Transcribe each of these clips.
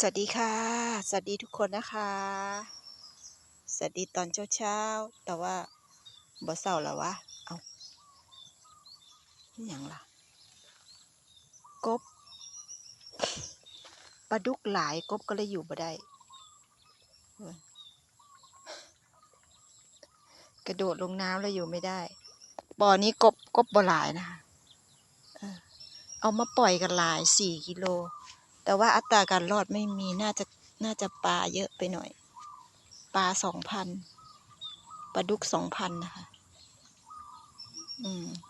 สวัสดีค่ะ สวัสดีทุกคนนะคะ สวัสดีตอนเช้าๆแต่ว่าบ่เศร้าแล้ววะ เอาอหย่างล่ะ กบปลาดุกหลายกบก็เลยอยู่บ่ได้ กระโดดลงน้ำแล้วอยู่ไม่ได้ บ่อนี้กบกบบ่หลายนะคะเออเอามาปล่อยกันหลายสี่กิโล แต่ว่าอัตราการรอดไม่มีน่าจะน่าจะปลาเยอะไปหน่อย ปลาสองพันปลาดุกสองพันนะคะ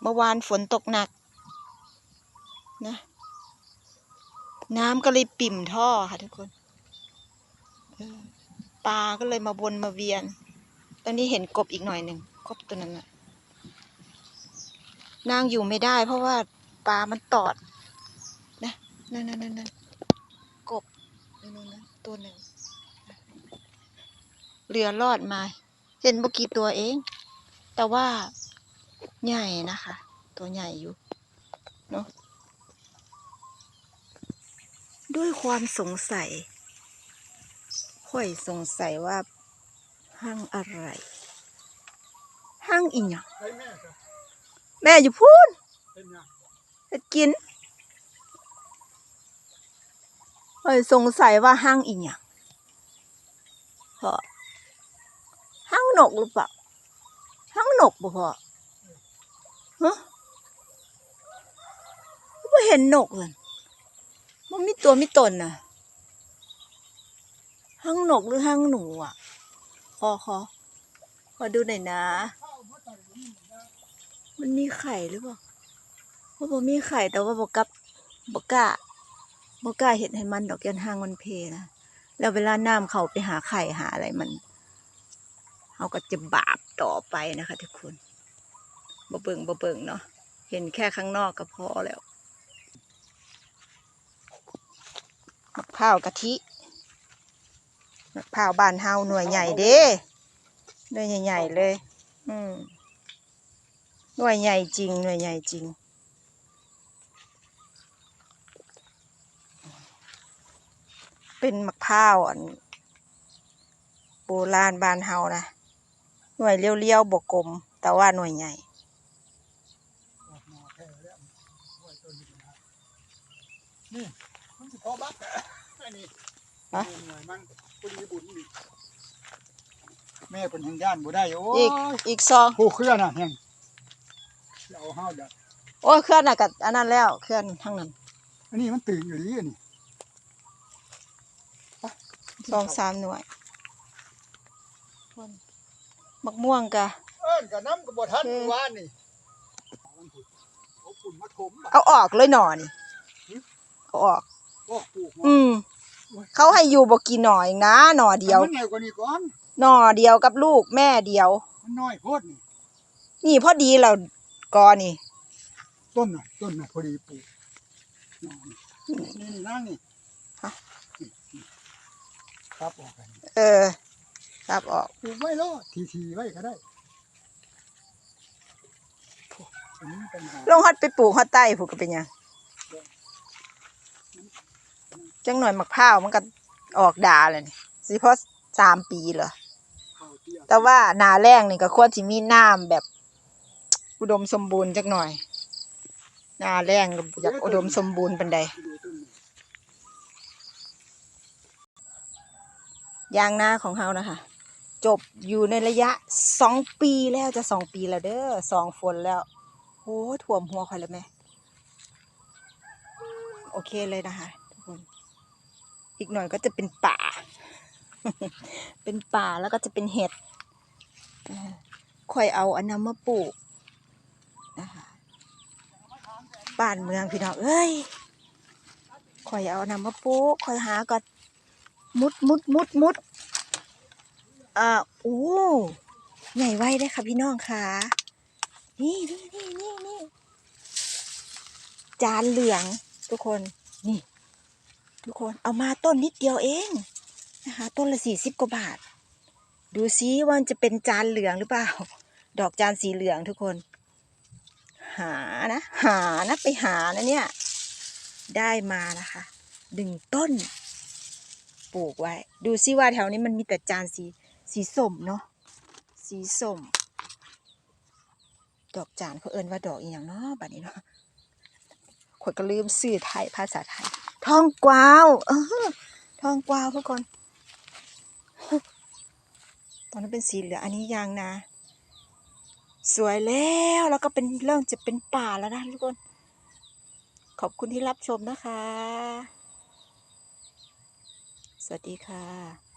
เมื่อวานฝนตกหนัก นะ น้ำก็เลยปิ่มท่อค่ะทุกคนปลาก็เลยมาวนมาเวียน ตอนนี้เห็นกบอีกหน่อยหนึ่งกบตัวนั้นน่ะนางอยู่ไม่ได้ เพราะว่าปลามันตอด นะนั่นนั่นนั่นนั่นกบนั่นนั่นนั่น ตัวหนึ่ง เรือรอดมา เห็นเมื่อกี้ตัวเอง แต่ว่าใหญ่นะคะ ตัวใหญ่อยู่เนาะด้วยความสงสัยค่อยสงสัยว่าห้างอะไร ห้างอีหยังอ้แม่แม่อยู่พูนเป็นไงจะกิน ค่อยสงสัยว่าห้างอีหยังพอห้างนกหรือเปล่าห้างนกบ่พอฮะไม่เห็นนกเลยมันมีตัวมีตนนะห้างนกหรือห้างหนูอะขอขอขอดูหน่อยนะ มันมีไข่หรือเปล่าว่าบ่มีไข่แต่ว่าบกลับบกล้า บ่กล้าเห็นให้มันดอกยันห้างมันเพนะแล้วเวลาน้ำเขาไปหาไข่หาอะไรมันเขาก็จะบาปต่อไปนะคะ ทุกคนบ่เบิ่งบ่เบิ่งเนาะเห็นแค่ข้างนอกก็พอแล้วมะพร้าวกะทิมะพร้าวบานเฮาหน่วยใหญ่เด้หน่วยใหญ่ๆเลย อืมหน่วยใหญ่จริง หน่วยใหญ่จริง เป็นมะพร้าวอันโบราณบ้านเฮานะ หน่วยเลี้ยวๆบกกลม แต่ว่าหน่วยใหญ่ออกมาแค่แล้วไว้ต้นนี้นะนี่มันสิพอบักไอ้นี่ฮะหน่วยมันปุรีบุญนี่แม่เป็นแห่งย่านบ่ได้โอ้อีกยอีกซองผู้เคลื่อนน่ะแห่งเอาห้าวเด้อโอ้ยเคลื่อนน่ะกับอันนั้นแล้วเคลื่อนทั้งนั้น อันนี้มันตื่นอยู่ดีอันนี้ สองสามหน่วยมักม่วงกะเอิ้นกับน้ำกับบ่ทันโอเคเมื่อวานนี่เอาฝุ่นมาถมบัดเอาออกเลยหน่อนี่เอาออกโอ้ปลูกมาอืมเขาให้อยู่บอกกี่หน่อเองนะหน่อเดียวมันใหญ่กว่านี้ก่อนหน่อเดียวกับลูกแม่เดียวมันน้อยโพดนี่นี่พอดีเรากอนี่ ต้นน่ะต้นน่ะพอดีปลูกนี่นี่นั่งนี่ฮะนี่นี่ ครับออกไปเออครับออกปลูกไว้แล้วทีทีๆไว้ก็ได้อันนี้เป็นหาลงฮอดไปปลูกฮอดใต้ผูกก็เป็นหยังจังหน่อยมะพร้าวมันก็ออกดาเลยนี่สิเพราะสามปีเหรอข้าวเตี้ยแต่ว่าหนาแรงนี่ก็ควรสิมีน้ำแบบ อุดมสมบูรณ์จักหน่อยหนาแรงก็อยากอุดมสมบูรณ์ปันใดดูต้นนี้ ยางนาของเฮานะคะ จบอยู่ในระยะสองปีแล้วจะสองปีแล้วเด้อสองฝนแล้วโอ้ถ่วมหัวคอยแล้วแม่โอเคเลยนะคะทุกคน อีกหน่อยก็จะเป็นป่า เป็นป่าแล้วก็จะเป็นเห็ดค่อยเอาอันนั้นมาปลูกนะคะบ้านเมืองพี่น้องเอ้ยค่อยเอาอนนั้นมาปลูกค่อยหาก็ มุดมุดมุดมุดอ่าโอ้ใหญ่ไว้ได้ค่ะพี่น้องค่ะ นี่นี่นี่นี่นี่จานเหลืองทุกคนนี่ ทุกคนเอามาต้นนิดเดียวเองนะคะ ต้นละสี่สิบกว่าบาท ดูซิว่าจะเป็นจานเหลืองหรือเปล่า ดอกจานสีเหลืองทุกคน หานะ หานะไปหานะเนี่ย ได้มานะคะหนึ่งต้น ปลูกไว้ ดูซิว่าแถวนี้มันมีแต่จานสีสีส้มเนาะสีส้ม ดอกจานเขาเอิ้นว่าดอกอีหยังเนาะบัดนี้เนาะขอยก็ลืมสื่อไทยภาษาไทยทองกวาวเออทองกวาวทุกคน ตอนนั้นเป็นสีเหลืองอันนี้ยางนาสวยแล้วแล้วก็เป็นเริ่มจะเป็นป่าแล้วนะทุกคน ขอบคุณที่รับชมนะคะ สวัสดีค่ะ